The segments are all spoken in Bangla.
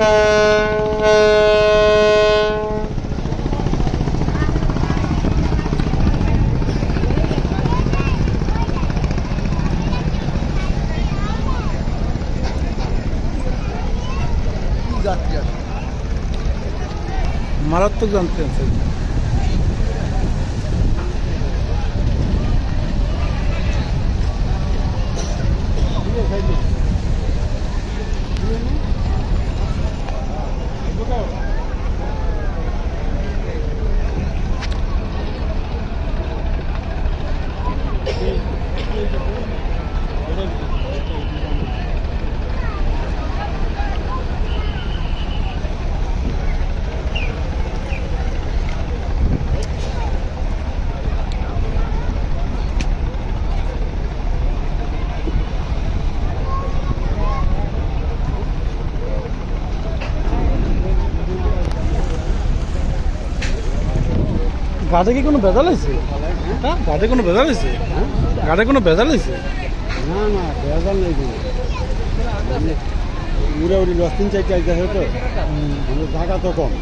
কি যাত্রী আছে। মারাত্মক জানতে গাড়ি কি কোনো ভেজাল হয়েছে? হ্যাঁ? গাড়ি কোনো ভেজাল হয়েছে? গাড়ি কোনো ভেজাল হয়েছে? না না ভেজাল নেই মানে উড়ে উড়ি দশ তিন চারটে এক জায়গায় তো জায়গা তো কম।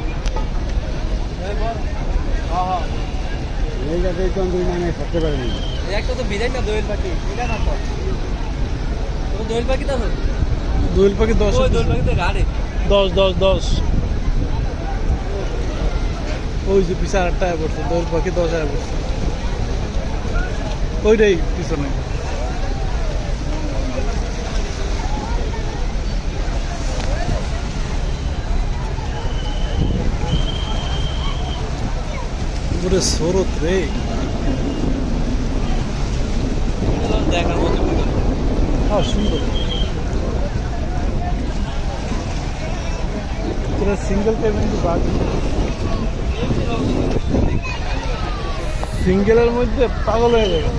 এই জায়গায় তো আমি মানে করতে পারিনি। একটা তো বিদায় না দোয়েল পাখি এটা না তো। তো দোয়েল পাখি তো দোয়েল পাখি দশ পাখি তো গাড়ি। দশ দশ দশ। ওই যে পিছনে আটটা পড়ছে দোয়েল পাখি দশ আয় পড়ছে। ওইটাই পিছনে। পুরো স্রোত রে। দেখার মতো হ্যাঁ সুন্দর। পুরো সিঙ্গেল পেমেন্ট বাদ সিঙ্গেলের মধ্যে পাগল হয়ে যাবে